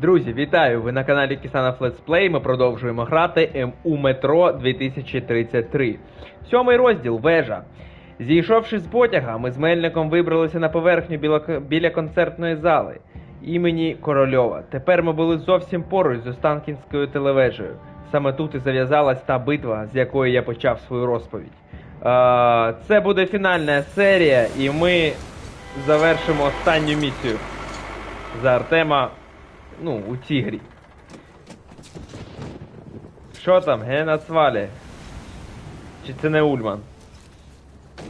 Друзі, вітаю! Ви на каналі Let's Play. Ми продовжуємо грати МУ Метро 2033. Сьомий розділ вежа. Зійшовши з потяга, ми з Мельником вибралися на поверхню біля, концертної зали імені Корольова. Тепер ми були зовсім поруч з Останкінською телевежею. Саме тут і зав'язалась та битва, з якої я почав свою розповідь. Це буде фінальна серія, і ми завершимо останню місію за Артема ну, у цій грі. Що там, Генацвалі? Чи це не Ульман?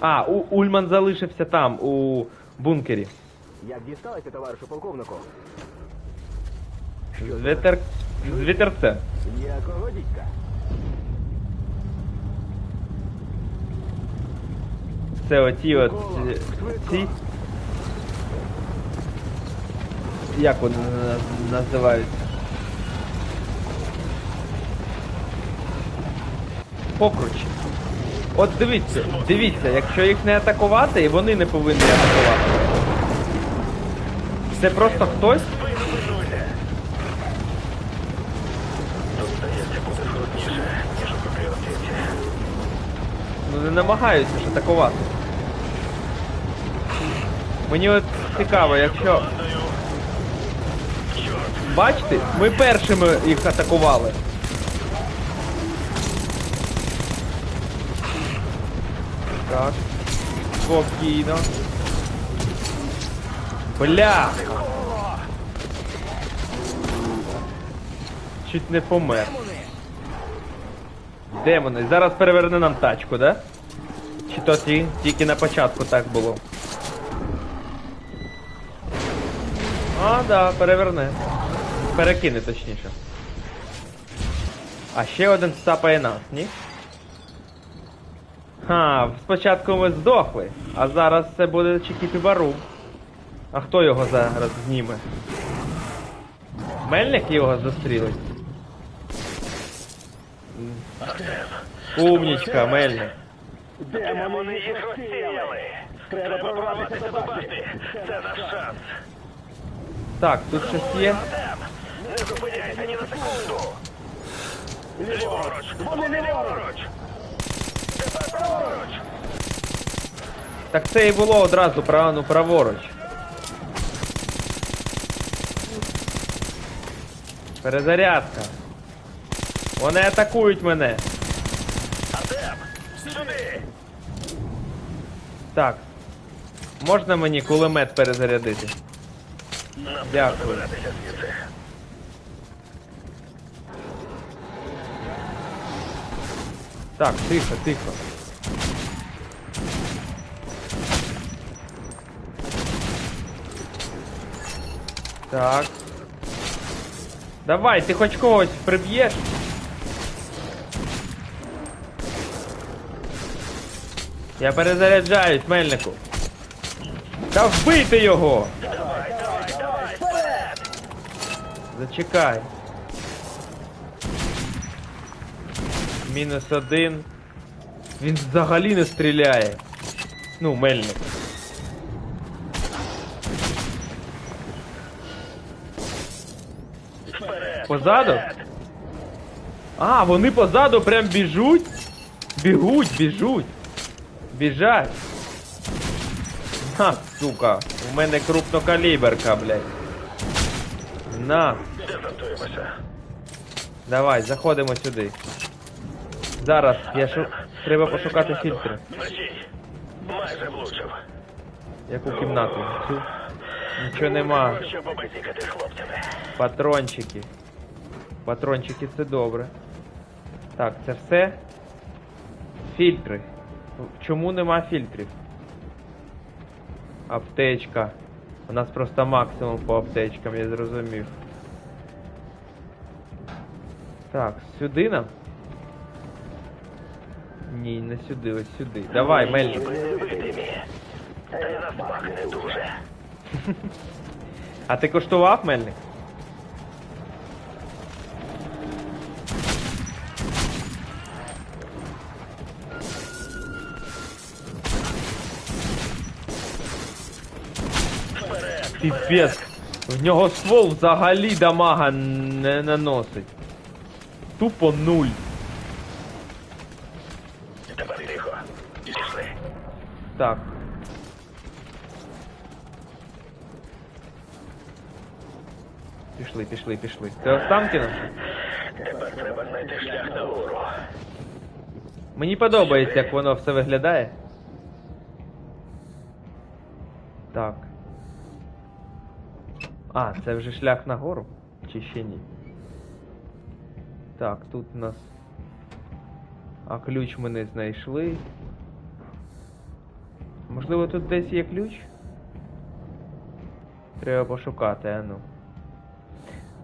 А, у, Ульман залишився там, у бункері. Як дісталося, товаришу полковнику? З, вітер... з вітерцем. Якого дідька? Це оті от ці. Як вони на- називаються? Покручі. От дивіться, дивіться, якщо їх не атакувати, і вони не повинні атакувати. Це просто хтось. Ну не намагаються ж атакувати. Мені от цікаво, якщо. Бачите, ми першими їх атакували. Так. Спокійно. Бля! Чуть не помер. Демони, зараз переверне нам тачку, да? Чи то ті, тільки на початку так було? А, да, переверне. Перекине точніше. А ще один сцапає нас, ні? Ха, спочатку ми здохли, а зараз це буде Чекіти Бару. А хто його зараз зніме? Мельник його застрілить? Умнічка, Мельник. Демони їх розсіяли. Треба прорватися до башти. Це наш шанс. Так, тут щось є. Ні на секунду. Ліворуч, вони ліворуч. Тепер праворуч. Так це і було одразу право, ну, праворуч. Перезарядка. Вони атакують мене. Артем, сюди. Так. Можна мені кулемет перезарядити? Нам треба Дякую. забиратися звідси. Так, тихо, тихо. Так. Давай, ти хоч когось приб'єш? Я перезаряджаюсь, мельнику. Та вбити його! Давай, давай, давай. Зачекай. Мінус один. Він взагалі не стріляє. Ну, мельник. Позаду? А, вони позаду прям біжуть? Бігуть, біжуть. Біжать. На, сука. У мене крупнокаліберка, блядь. На. Давай, заходимо сюди. Зараз, я шу... треба пошукати фільтри. Майже влучив. Яку кімнату? Цю? Нічого нема. Патрончики. Патрончики це добре. Так, це все. Фільтри. Чому нема фільтрів? Аптечка. У нас просто максимум по аптечкам, я зрозумів. Так, сюди нам? Ні, не сюди, ось сюди. Давай, Мельник. Ніби. Та й не дуже. А ти коштував, Мельник? Вперед. В нього ствол взагалі дамага не наносить. Тупо нуль. Так. Пішли, пішли, пішли. Це останки наші? Тепер треба знайти шлях нагору. Мені подобається, як воно все виглядає. Так. А, це вже шлях нагору? Чи ще ні? Так, тут у нас. А ключ ми не знайшли. Можливо, тут десь є ключ? Треба пошукати, а ну.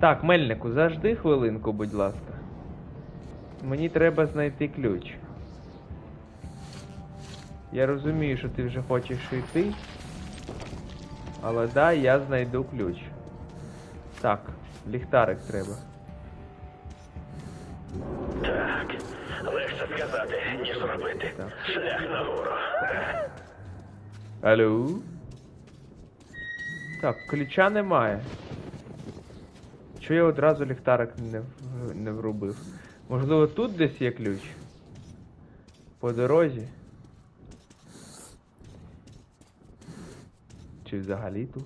Так, мельнику, завжди хвилинку, будь ласка. Мені треба знайти ключ. Я розумію, що ти вже хочеш йти. Але да, я знайду ключ. Так, ліхтарик треба. Так. Легше сказати, ніж робити. Так. Шлях нагору. Алло? Так, ключа немає. Чого я одразу ліхтарик не, не врубив? Можливо, тут десь є ключ? По дорозі? Чи взагалі тут?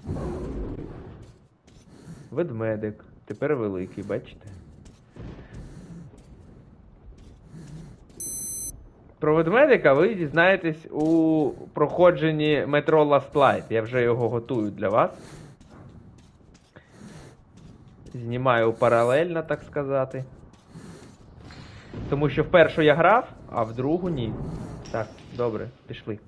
Ведмедик. Тепер великий, бачите? Про ведмедика ви дізнаєтесь у проходженні метро Last Light. Я вже його готую для вас. Знімаю паралельно, так сказати. Тому що в першу я грав, а в другу ні. Так, добре, пішли.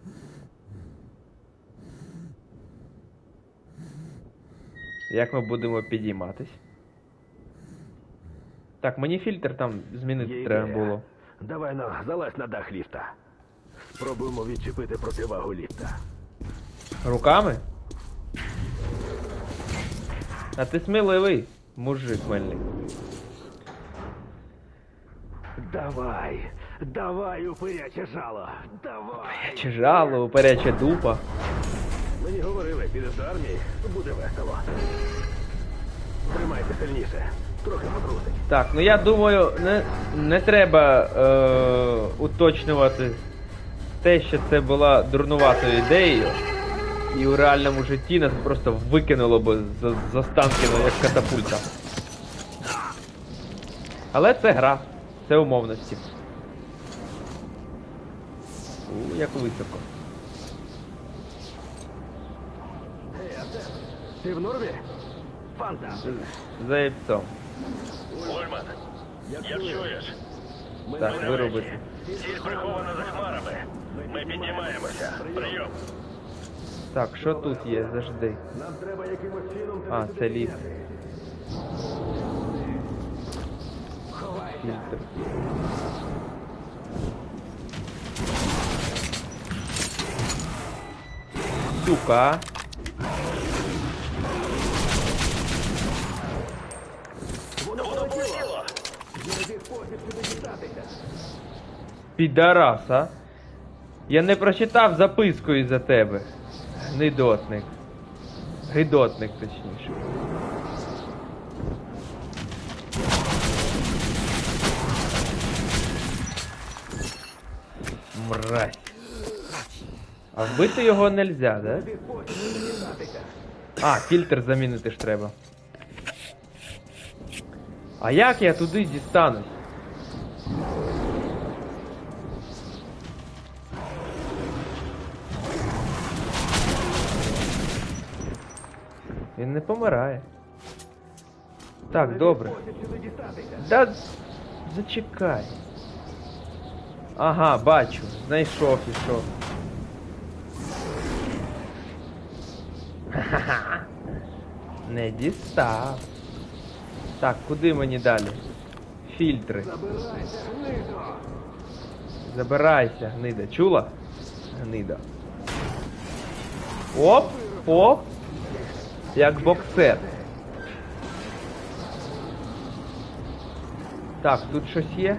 Як ми будемо підійматись? Так, мені фільтр там змінити треба було. Давай ну, залазь на дах ліфта. Спробуємо відчепити противагу ліфта. Руками? А ти сміливий, мужик мельник. Давай, давай, упиряче жало. Давай. Чи жало, уперече дупа. Мені говорили, підеш до армії, буде весело. Тримайся сильніше. Трохи потрусить. Так, ну я думаю, не, не треба е, уточнювати те, що це була дурнуватою ідеєю. І у реальному житті нас просто викинуло б з, з останків як катапульта. Але це гра, це умовності. У, як високо. Ти в нормі? Фанта. За яйцом. Ульман, як чуєш? Так, вирубити. Ціль прихована за хмарами. Ми піднімаємося. Прийом. Так, що тут є? Завжди. Нам треба якимось чином А, це підняти. Фільтр. Сука. Підараса. Я не прочитав записку із-за тебе. Гнидотник. Гидотник, точніше. Мразь. А вбити його нельзя, да? А, фільтр замінити ж треба. А як я туди дістанусь? Він не помирає. Так, добре. Да зачекай. Ага, бачу. Знайшов ішов. Ха-ха-ха. Не дістав. Так, куди мені далі? Фільтри. Забирайся, гнида. Чула? Гнида. Оп, оп. Як боксер. Так, тут щось є?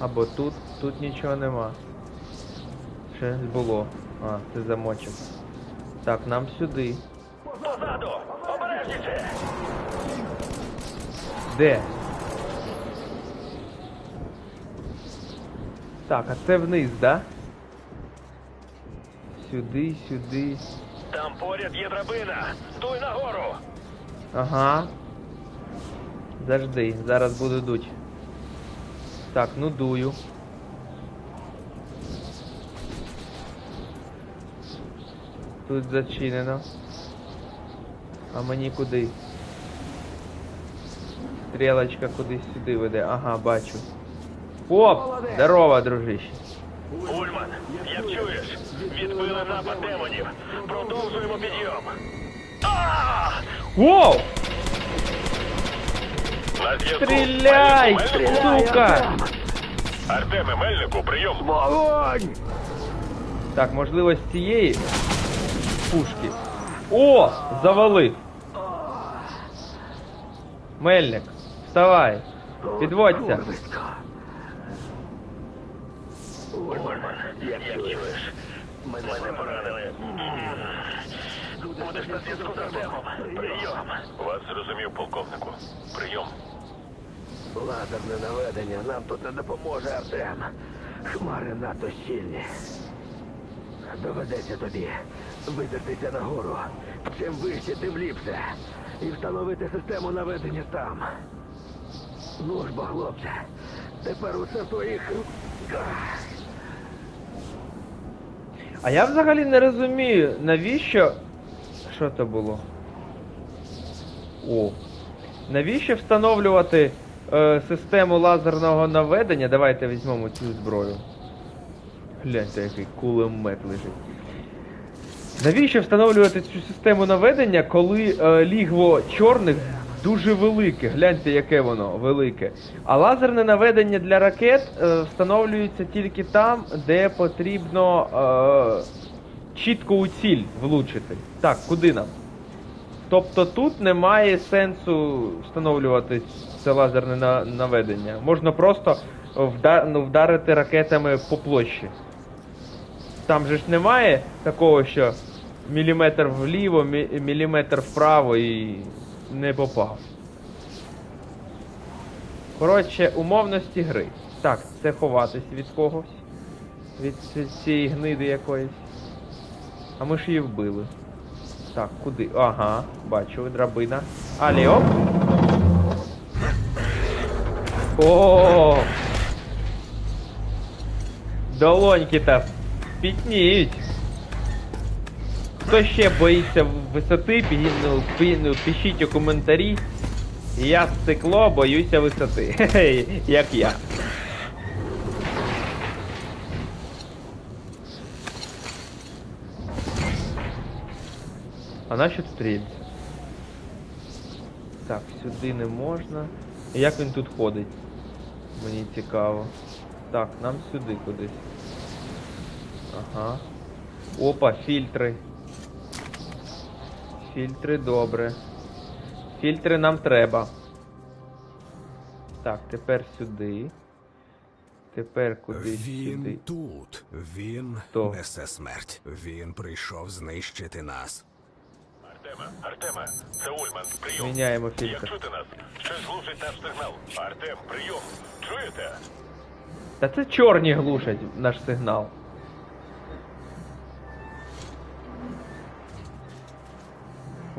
Або тут, тут нічого нема. Щось було. А, це замочок. Так, нам сюди. Позаду! Обережніше! Де? Так, а це вниз, да? Сюди, сюди. Там поряд є драбина! Дуй нагору! Ага. Завжди, зараз буду дуть. Так, ну дую. Тут зачинено. А мені куди? Стрілочка кудись сюди веде. Ага, бачу. Оп! Здорово, дружище. Ульман, як чуєш? Відбили напад демонів. Продовжуємо підйом. А! Воу! На зв'язку. Стріляй, Мельнику. сука! Артеме Мельнику, прийом. Вогонь! Так, можливо, з цієї пушки. О! Завалив! Мельник, вставай! Підводься! Курвисько. Ульман, як чуєш? Мене поранили. Будеш на зв'язку з Артемом. Прийом. Вас зрозумів, полковнику. Прийом. Лазерне наведення нам тут не допоможе, Артем. Хмари надто щільні. Доведеться тобі видертися нагору. Чим вище, тим ліпше. І встановити систему наведення там. Ну ж бо, хлопче, тепер усе твоїх руках. А я взагалі не розумію, навіщо. Що це було? О. Навіщо встановлювати е, систему лазерного наведення? Давайте візьмемо цю зброю. Гляньте, який кулемет лежить. Навіщо встановлювати цю систему наведення, коли е, лігво чорних дуже велике? Гляньте, яке воно велике. А лазерне наведення для ракет е, встановлюється тільки там, де потрібно е, чітко у ціль влучити. Так, куди нам? Тобто тут немає сенсу встановлювати це лазерне на- наведення. Можна просто вда- ну, вдарити ракетами по площі. Там же ж немає такого, що міліметр вліво, мі- міліметр вправо і не попав. Коротше, умовності гри. Так, це ховатись від когось. Від цієї гниди якоїсь. А ми ж її вбили. Так, куди? Ага, бачу, драбина. Аліо. О! Долоньки-то пітніють. Хто ще боїться висоти, ну, ну, пишіть у коментарі. Я стекло боюся висоти. Як я. А нащо рельси? Так, сюди не можна. Як він тут ходить? Мені цікаво. Так, нам сюди кудись. Ага. Опа, фільтри. Фільтри добре. Фільтри нам треба. Так, тепер сюди. Тепер куди Він сюди. тут. Він Хто? несе смерть. Він прийшов знищити нас. Артема, Артема, це Ульман. Прийом. Міняємо фільтр. Як чути нас? Щось глушить наш сигнал. Артем, прийом. Чуєте? Та це чорні глушать наш сигнал.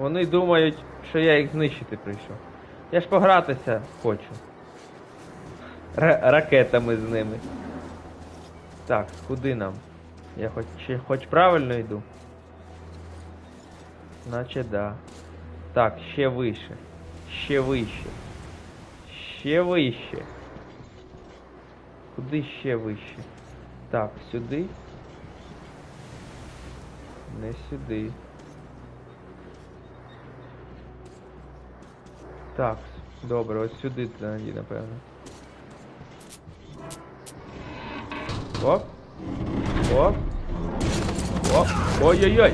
Вони думають, що я їх знищити прийшов. Я ж погратися хочу. Ра- ракетами з ними. Так, куди нам? Я хоч, чи, хоч правильно йду? Наче да. Так, ще вище. Ще вище. Ще вище. Куди ще вище? Так, сюди. Не сюди. Так, добре, ось сюди тоді, напевно. Оп. Оп. Оп. Ой-ой-ой.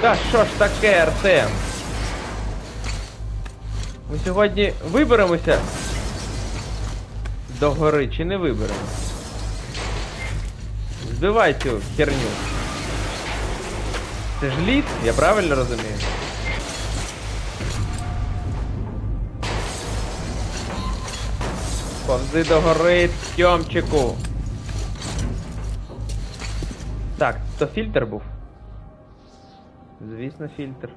Та що ж таке, Артем? Ми сьогодні виберемося до гори чи не виберемо? Збивай цю херню. Це ж лід, я правильно розумію? Повзи до гори, Тьомчику. Так, то фільтр був. Звісно, фільтр.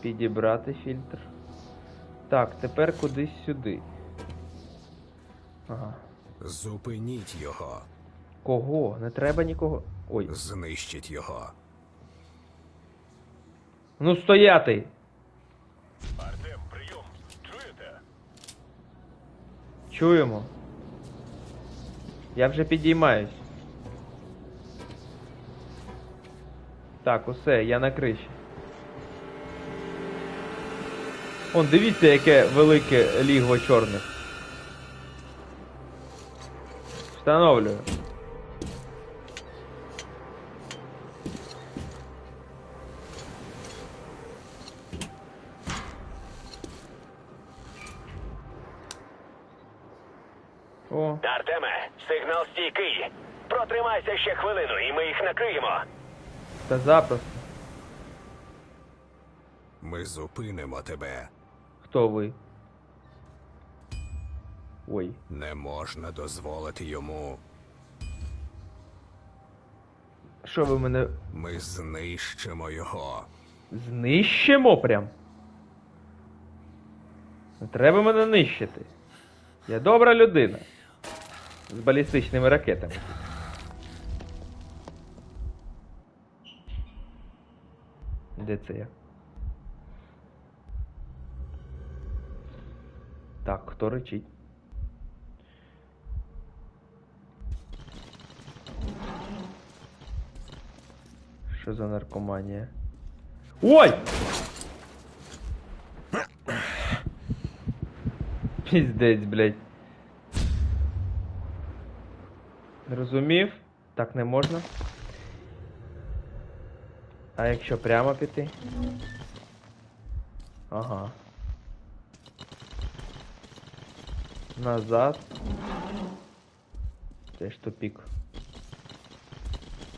Підібрати фільтр. Так, тепер кудись сюди. Ага. Зупиніть його. Кого? Не треба нікого. Ой. Знищіть його. Ну стояти! Артем, прийом. Чуєте? Чуємо. Я вже підіймаюсь. Так, усе, я на криші. Он, дивіться, яке велике лігво чорних. Встановлюю. О, Артеме, сигнал стійкий. Протримайся ще хвилину, і ми їх накриємо. та запросто. Ми зупинимо тебе. Хто ви? Ой. Не можна дозволити йому. Що ви мене Ми знищимо його. знищимо прям? Не треба мене нищити. Я добра людина. З балістичними ракетами. Де це я? Так, хто речить? Що за наркоманія? Ой! Піздець, блядь. Розумів? Так не можна. А якщо прямо піти? Ага. Назад. Теж тупік.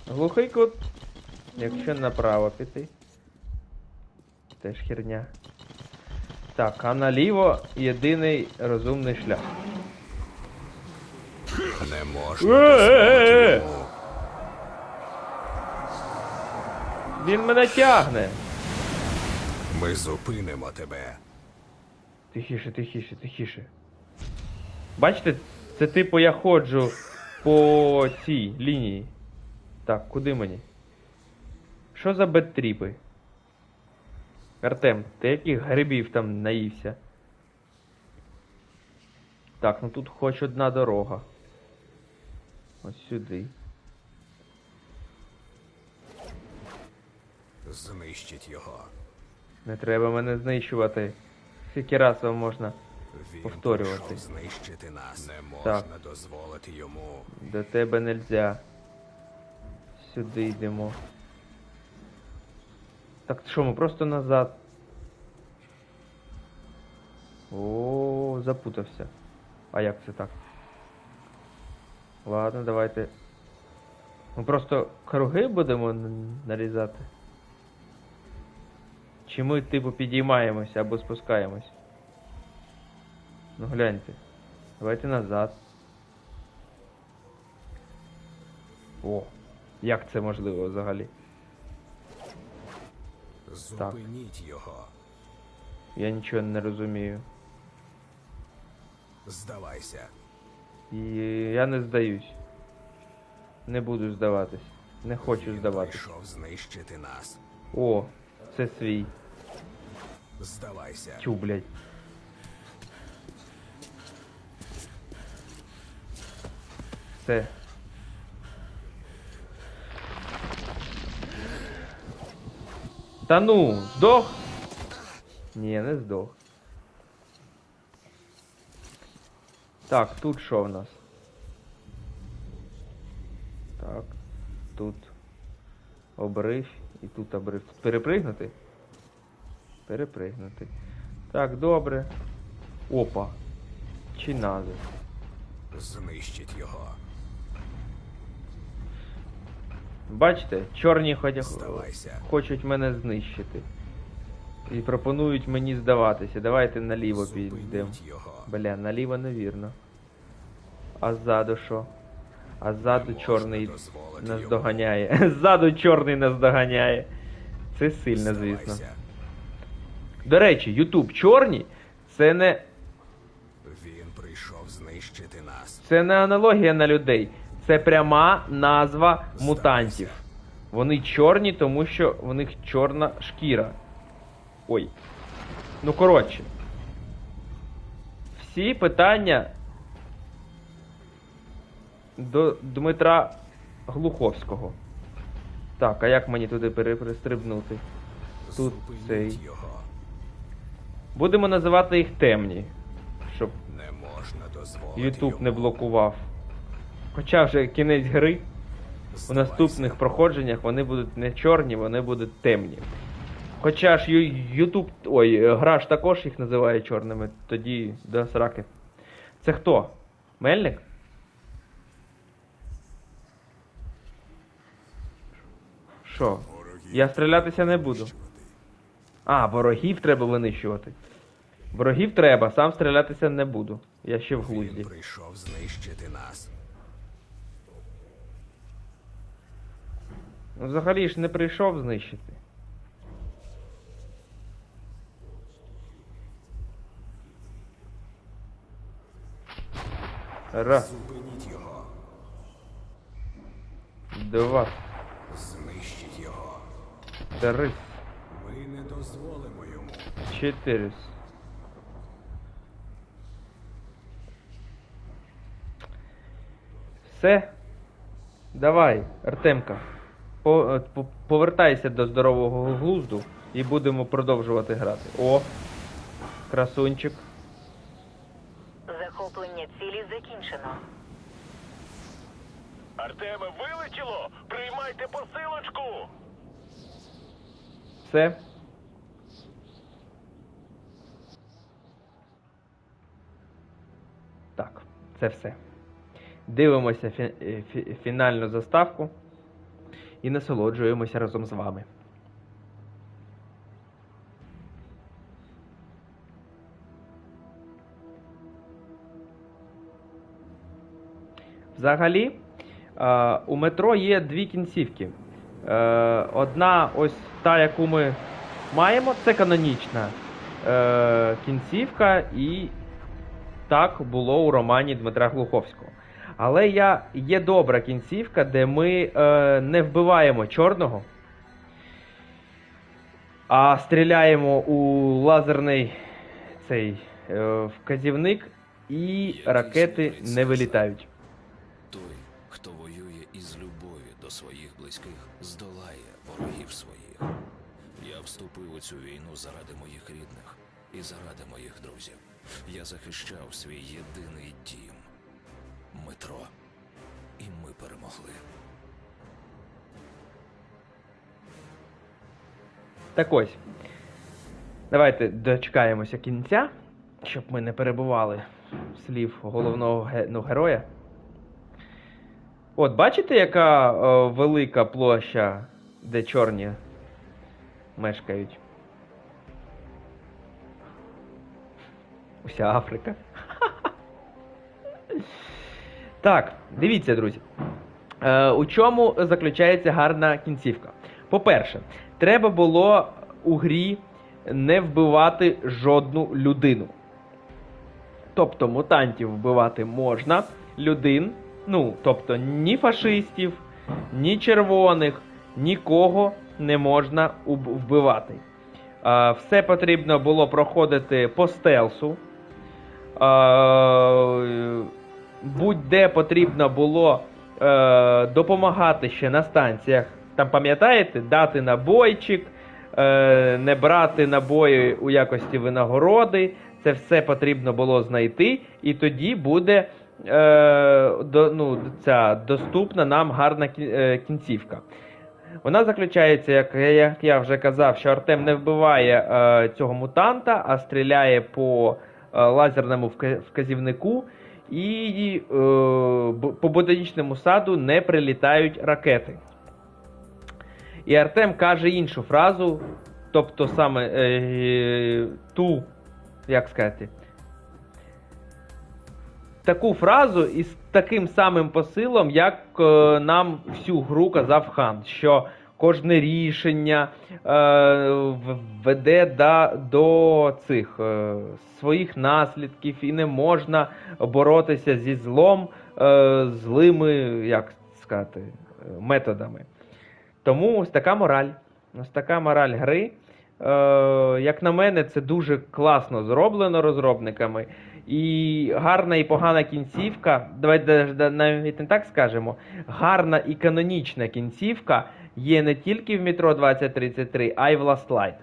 Глухий кут. Якщо направо піти. Теж херня. Так, а наліво єдиний розумний шлях. Не можна. Він мене тягне. Ми зупинимо тебе. Тихіше, тихіше, тихіше. Бачите, це типу я ходжу по цій лінії. Так, куди мені? Що за беттріпи? Артем, ти яких грибів там наївся? Так, ну тут хоч одна дорога. Ось сюди. Знищіть його. Не треба мене знищувати. Скільки раз вам можна Він Повторювати. знищити нас. Не можна Так. дозволити йому. До тебе нельзя. Сюди йдемо. Так що ми просто назад. О, запутався. А як це так? Ладно, давайте. Ми просто круги будемо нарізати. Чи ми, типу, підіймаємося або спускаємось? Ну гляньте. Давайте назад. О, як це можливо взагалі? Зупиніть його. Я нічого не розумію. Здавайся. І я не здаюсь. Не буду здаватись. Не хочу здаватись. прийшов знищити нас. О, це свій. Здавайся. Тю, блядь. Все. Та ну, здох? Ні, не здох. Так, тут що в нас? Так, тут обрив і тут обрив. Перепригнути? Перепригнути. Так, добре. Опа. Чи надо? Знищіть його. Бачите, чорні хоч... Хочуть мене знищити. І пропонують мені здаватися. Давайте наліво підемо. Бля, наліво невірно. А ззаду що? А ззаду чорний нас доганяє. Ззаду чорний нас доганяє. Це сильно, звісно. До речі, Ютуб чорні це не. Він прийшов знищити нас. Це не аналогія на людей. Це пряма назва мутантів. Вони чорні, тому що в них чорна шкіра. Ой. Ну коротше. Всі питання до Дмитра Глуховського. Так, а як мені туди перестрибнути? Тут Зупиніть цей. його. Будемо називати їх темні, щоб Не можна дозволити Ютуб не блокував. Хоча вже кінець гри, у наступних проходженнях вони будуть не чорні, вони будуть темні. Хоча ж Ютуб. Ой, е, гра ж також їх називає чорними, тоді до сраки. Це хто? Мельник? Що? Я стрілятися не буду. А, ворогів треба винищувати. Ворогів треба, сам стрілятися не буду. Я ще в глузді. Він прийшов знищити нас. Ну, взагалі ж не прийшов знищити. Раз, Зупиніть його. два, Знищіть його. три, Ми не дозволимо йому. чотири. Все. Давай, Артемка. По, е, по- повертайся до здорового глузду і будемо продовжувати грати. О! Красунчик. Все. Так, це все. Дивимося фі- е, фі- фінальну заставку і насолоджуємося разом з вами. Взагалі, е, у метро є дві кінцівки. Е, одна, ось та, яку ми маємо, це канонічна е, кінцівка, і так було у романі Дмитра Глуховського. Але я, є добра кінцівка, де ми е, не вбиваємо чорного, а стріляємо у лазерний цей е, вказівник, і ракети не вилітають. Той, хто воює із любові до своїх близьких, здолає ворогів своїх. Я вступив у цю війну заради моїх рідних і заради моїх друзів. Я захищав свій єдиний дім метро. І ми перемогли. Так ось. Давайте дочекаємося кінця, щоб ми не перебували слів головного ну, героя. От, бачите, яка е, велика площа, де чорні мешкають? Уся Африка. Так, дивіться, друзі. Е, у чому заключається гарна кінцівка? По-перше, треба було у грі не вбивати жодну людину. Тобто мутантів вбивати можна, людей, ну, тобто ні фашистів, ні червоних, нікого не можна вбивати. Е, все потрібно було проходити по стелсу. Е, будь-де потрібно було е, допомагати ще на станціях. Там пам'ятаєте, дати набойчик, не брати набої у якості винагороди. Це все потрібно було знайти, і тоді буде е, до, ну, ця доступна нам гарна кінцівка. Вона заключається, як, як я вже казав, що Артем не вбиває е, цього мутанта, а стріляє по е, лазерному вказівнику, і е, по ботанічному саду не прилітають ракети. І Артем каже іншу фразу, тобто саме е, ту, як сказати, таку фразу із таким самим посилом, як е, нам всю гру казав хан, що кожне рішення е, веде до цих е, своїх наслідків, і не можна боротися зі злом злими, як сказати, методами. Тому ось така мораль. Ось така мораль гри. Як на мене, це дуже класно зроблено розробниками. І гарна і погана кінцівка, давайте навіть не так скажемо, гарна і канонічна кінцівка є не тільки в метро 2033, а й в Last Light.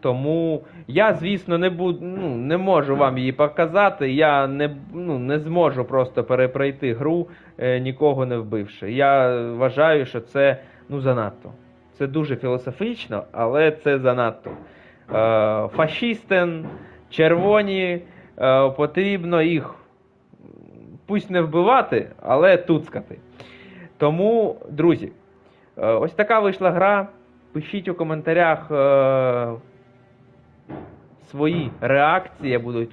Тому я, звісно, не буду, ну, не можу вам її показати. Я не, ну, не зможу просто перепройти гру, е, нікого не вбивши. Я вважаю, що це ну, занадто. Це дуже філософічно, але це занадто. Е, фашистен, червоні, потрібно їх пусть не вбивати, але туцкати. Тому, друзі, е, ось така вийшла гра. Пишіть у коментарях е, свої реакції, я буду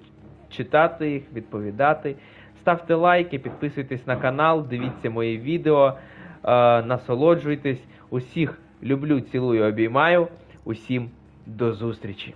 читати їх, відповідати. Ставте лайки, підписуйтесь на канал, дивіться мої відео, е, насолоджуйтесь. Усіх люблю, цілую, обіймаю. Усім до зустрічі!